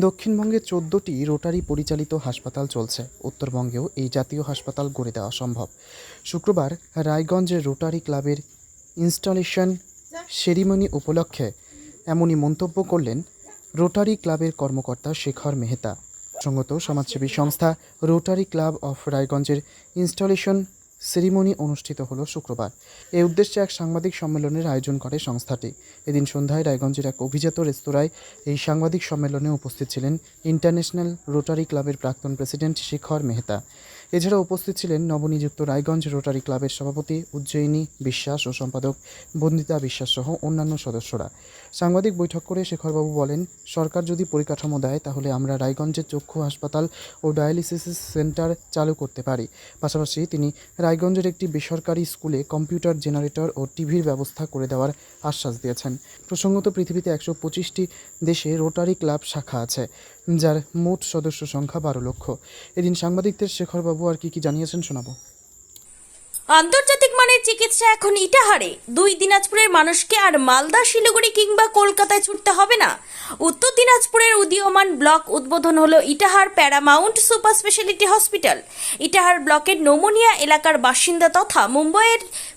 দক্ষিণবঙ্গে চোদ্দটি রোটারি পরিচালিত হাসপাতাল চলছে। উত্তরবঙ্গেও এই জাতীয় হাসপাতাল গড়ে দেওয়া সম্ভব। শুক্রবার রায়গঞ্জের রোটারি ক্লাবের ইনস্টলেশন সেরিমনি উপলক্ষে এমনই মন্তব্য করলেন রোটারি ক্লাবের কর্মকর্তা শেখর মেহতা। সঙ্গত সমাজসেবী সংস্থা রোটারি ক্লাব অফ রায়গঞ্জের ইনস্টলেশন সেরিমনি অনুষ্ঠিত হলো শুক্রবার। এই উদ্দেশ্যে এক সাংবাদিক সম্মেলনের আয়োজন করে সংস্থাটি। এদিন সন্ধ্যায় রায়গঞ্জের এক অভিজাত রেস্তোরাঁয় এই সাংবাদিক সম্মেলনে উপস্থিত ছিলেন ইন্টারন্যাশনাল রোটারি ক্লাবের প্রাক্তন প্রেসিডেন্ট শিখর মেহতা। এছাড়া উপস্থিত ছিলেন নবনিযুক্ত রায়গঞ্জ রোটারি ক্লাবের সভাপতি উজ্জয়িনী বিশ্বাস ও সম্পাদক বন্দিতা বিশ্বাস সহ অন্যান্য সদস্যরা। সাংবাদিক বৈঠক করে শেখরবাবু বলেন, সরকার যদি পরিকাঠামো দেয়, তাহলে আমরা রায়গঞ্জের চক্ষু হাসপাতাল ও ডায়ালিসিস সেন্টার চালু করতে পারি। পাশাপাশি তিনি রায়গঞ্জের একটি বেসরকারি স্কুলে কম্পিউটার জেনারেটর ও টিভির ব্যবস্থা করে দেওয়ার আশ্বাস দিয়েছেন। প্রসঙ্গত, পৃথিবীতে একশো পঁচিশটি দেশে রোটারি ক্লাব শাখা আছে। যার মোট সদস্য সংখ্যা বারো লক্ষ। এদিন সাংবাদিকদের শেখরবাবু আর কি কি জানিয়েছেন শোনাবো। আন্তর্জাতিক মানের চিকিৎসা এখন ইটাহারে। দুই দিনাজপুরের মানুষকে আর মালদা, শিলিগুড়ি কিংবা কলকাতায় ছুটতে হবে না। উত্তর দিনাজপুরের উদীয়মান ব্লক উদ্বোধন হলো Itahar paramount super speciality hospital. Itahar ব্লকের নোমোনিয়া এলাকার বাসিন্দা তথা মুম্বইয়ের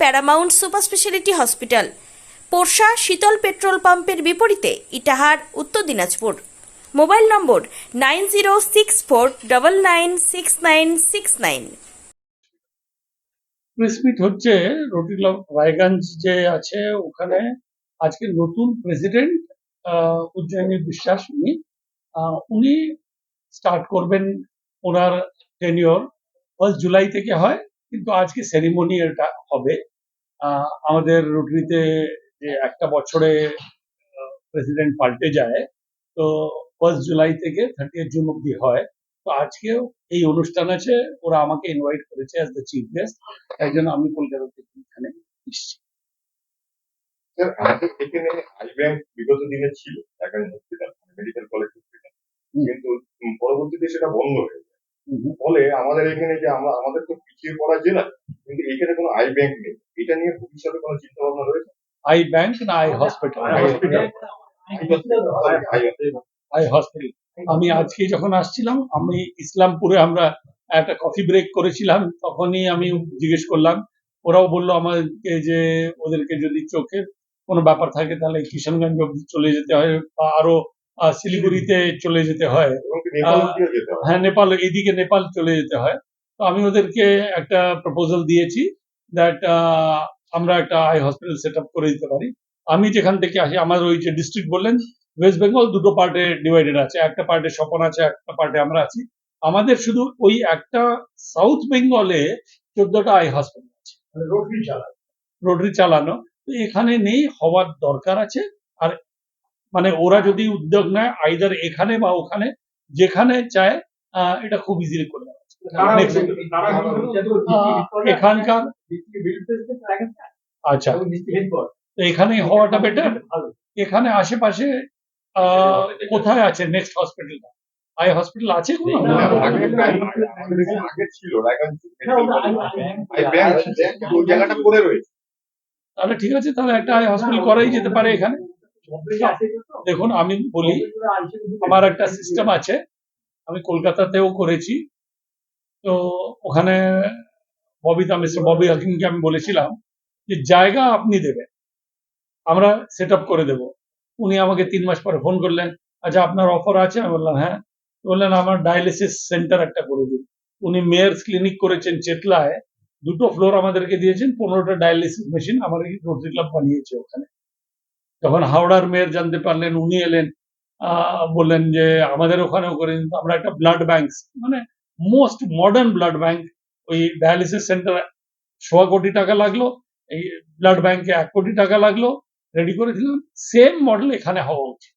Paramount super speciality hospital. Porsha Sheetal petrol পাম্পের বিপরীতে Itahar, Uttar Dinajpur. Mobile number nine zero six four double nine six nine six nine. Press meet হচ্ছে রোটারি ক্লাব রায়গঞ্জ যে আছে, ওখানে আজকে নতুন প্রেসিডেন্ট উজ্জয়িনী বিশ্বাস উনি উনি স্টার্ট করবেন ওনার টেনিওর ফার্স্ট জুলাই থেকে হয়। কিন্তু আজকে সেরিমনি এটা হবে আমাদের রোটারিতে যে একটা বছরে প্রেসিডেন্ট পাল্টে যায় তো ফার্স্ট জুলাই থেকে থার্টি জুন অব্দি হয় তো আজকেও এই অনুষ্ঠান আছে ওরা আমাকে ইনভাইট করেছে অ্যাজ দ্য চিফ গেস্ট তাই জন্য আমি কলকাতা থেকে এখানে এসেছি স্যার আমাদের এখানে বিগত দিনে ছিল মেডিকেল কলেজ। কিন্তু পরবর্তীতে সেটা বন্ধ হয়ে। ফলে আমাদের এখানে যে আমরা আমাদের তো পিছিয়ে পড়া জেলা কিন্তু এখানে কোনো আই ব্যাংক নেই। এটা নিয়ে ভবিষ্যতে কোনো চিন্তা ভাবনা রয়েছে? আই ব্যাংক না eye hospital? Eye hospital. Eye eye hospital. আমি আজকে যখন আসছিলাম আমি ইসলামপুরে আমরা একটা কফি ব্রেক করেছিলাম তখনই আমি জিজ্ঞেস করলাম। ওরাও বলল আমাদেরকে যে ওদেরকে যদি চোখের কোনো ব্যাপার থাকে তাহলে কিষানগঞ্জ অব্দি চলে যেতে হয় বা আরও শিলিগুড়িতে চলে যেতে হয়। হ্যাঁ। নেপাল এইদিকে নেপাল চলে যেতে হয়। তো আমি ওদেরকে একটা প্রপোজাল দিয়েছি দ্যাট আমরা একটা আই হসপিটাল সেট আপ করে দিতে পারি। আমি যেখান থেকে আসি আমার ওই যে ডিস্ট্রিক্ট বললেন ওয়েস্ট বেঙ্গল দুটো পার্টে ডিভাইডেড আছে। একটা পার্টে স্বপন আছে একটা পার্টে আমরা আছি। আমাদের শুধু ওই একটা সাউথ বেঙ্গলে চোদ্দটা আই হসপিটাল আছে। রোটারি চালানো। তো এখানে নেই হওয়ার দরকার আছে। আর মানে ওরা যদি উদ্যোগ নেয় আইদার এখানে বা ওখানে যেখানে চায় আহ, এটা খুব ইজিলি করে এখানকার আচ্ছা তো এখানেই হওয়াটা বেটার এখানে আশেপাশে আহ, কোথায় আছে নেক্সট হসপিটাল আই হসপিটাল আছে কোনো এখানে তাহলে ঠিক আছে তাহলে একটা আই হসপিটাল করাই যেতে পারে এখানে দেখুন আমি বলি আমার একটা সিস্টেম আছে। আমি কলকাতাতেও করেছি। তো ওখানে ববিতা মিস্টার ববি হাকিমকে আমি বলেছিলাম যে জায়গা আপনি দেবেন। আমরা সেট আপ করে দেব। উনি আমাকে তিন মাস পরে ফোন করলেন আচ্ছা আপনার অফার আছে? আমি বললাম হ্যাঁ। বললেন আমার ডায়ালিসিস সেন্টার একটা করে দিন। উনি মেয়ার্স ক্লিনিক করেছেন চেতলায়। দুটো ফ্লোর আমাদেরকে দিয়েছেন পনেরোটা ডায়ালিসিস মেশিন আমার রোটারি ক্লাব বানিয়েছে ওখানে। যখন হাওড়ার মেয়র জানতে পারলেন উনি এলেন বললেন যে আমাদের ওখানেও করে আমরা একটা ব্লাড ব্যাংক মানে মোস্ট মডার্ন ব্লাড ব্যাংক ওই ডায়ালিসিস সেন্টার সোয়া কোটি টাকা লাগল এই ব্লাড ব্যাংকে এক কোটি টাকা লাগল রেডি করে দিলাম সেম মডেল এখানে হওয়া উচিত।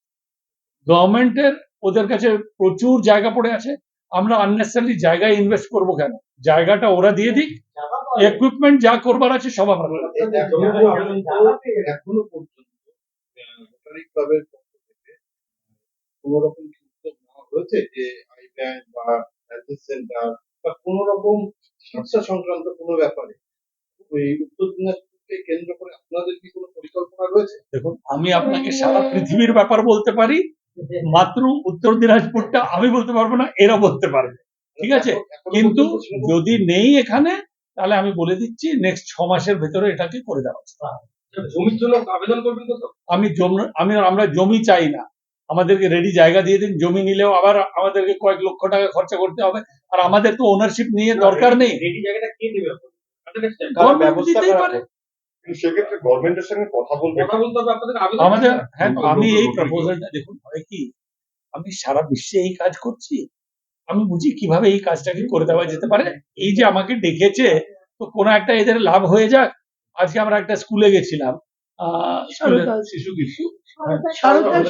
গভর্নমেন্টের ওদের কাছে প্রচুর জায়গা পড়ে আছে আমরা আননেসারি জায়গায় ইনভেস্ট করব কেন? জায়গাটা ওরা দিয়ে দিক ইকুইপমেন্ট যা করবার আছে সব আমরা। এখনও পর্যন্ত পর্যন্ত পক্ষ থেকে কোন রকম কি উদ্যোগ নেওয়া হয়েছে যে আই ব্যাংক বা হেলথ সেন্টার বা কোন রকম চিকিৎসা সংক্রান্ত কোনো ব্যাপারে? ওই উত্তর দিনাজপুরকে কেন্দ্র করে আপনাদের কি কোনো পরিকল্পনা রয়েছে? দেখুন আমি আপনাকে সারা পৃথিবীর ব্যাপার বলতে পারি মাত্র উত্তর দিনাজপুরটা আমি বলতে পারব না এরা বলতে পারবে। ঠিক আছে? কিন্তু যদি নেই এখানে তাহলে আমি বলে দিচ্ছি নেক্সট ছ মাসের ভেতরে এটাকে করে দেওয়া। জমির জন্য আবেদন করবেন তো আমি জমি আমি আমরা জমি চাই না। আমাদেরকে রেডি জায়গা দিয়ে দিন জমি নিলেও আবার আমাদেরকে কয়েক লক্ষ টাকা খরচা করতে হবে। আর আমাদের তো ওনারশিপ নিয়ে দরকার নেই। রেডি জায়গাটা কে দেবে সেক্ষেত্রে গভর্নমেন্টের সঙ্গে কথা কথা বলতে হবে আপনাদের আমাদের হ্যাঁ আমি এই প্রপোজালটা দেখুন হয় কি আমি সারা বিশ্বে এই কাজ করছি। আমি বুঝি কীভাবে এই কাজটাকে করে দেওয়া যেতে পারে। এই যে আমাকে ডেকেছে তো কোনো একটা এদের লাভ হয়ে যাক। আজকে আমরা একটা স্কুলে গেছিলাম। শিশু কিছু।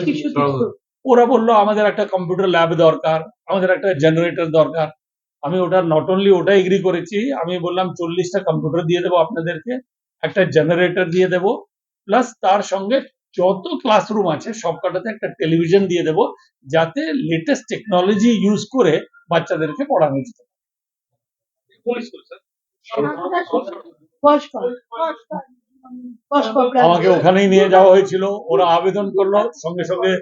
কিশোর। ওরা বলল আমাদের একটা কম্পিউটার ল্যাব দরকার আমাদের একটা জেনারেটর দরকার। আমি ওটা নট অনলি ওটা এগ্রি করেছি আমি বললাম চল্লিশটা কম্পিউটার দিয়ে দেবো আপনাদেরকে একটা জেনারেটর দিয়ে দেবো প্লাস তার সঙ্গে যত ক্লাসরুম আছে সবকটাতে একটা টেলিভিশন দিয়ে দেবো যাতে লেটেস্ট টেকনোলজি ইউজ করে বাচ্চাদেরকে পড়ানো যেতে আমাকে ওখানেই নিয়ে যাওয়া হয়েছিল ওরা আবেদন করল সঙ্গে সঙ্গে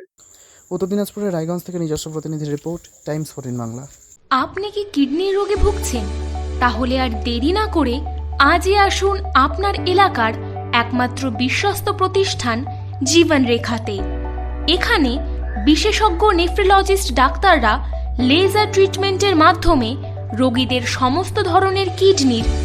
উত্তর দিনাজপুরের রায়গঞ্জ থেকে নিজস্ব প্রতিনিধির রিপোর্ট টাইমস ফোরটিন বাংলা। আপনি কি কিডনির রোগে ভুগছেন? তাহলে আর দেরি না করে আজই আসুন আপনার এলাকার একমাত্র বিশ্বস্ত প্রতিষ্ঠান জীবন রেখাতে এখানে বিশেষজ্ঞ নেফ্রোলজিস্ট ডাক্তাররা লেজার ট্রিটমেন্টের মাধ্যমে রোগীদের সমস্ত ধরনের কিডনির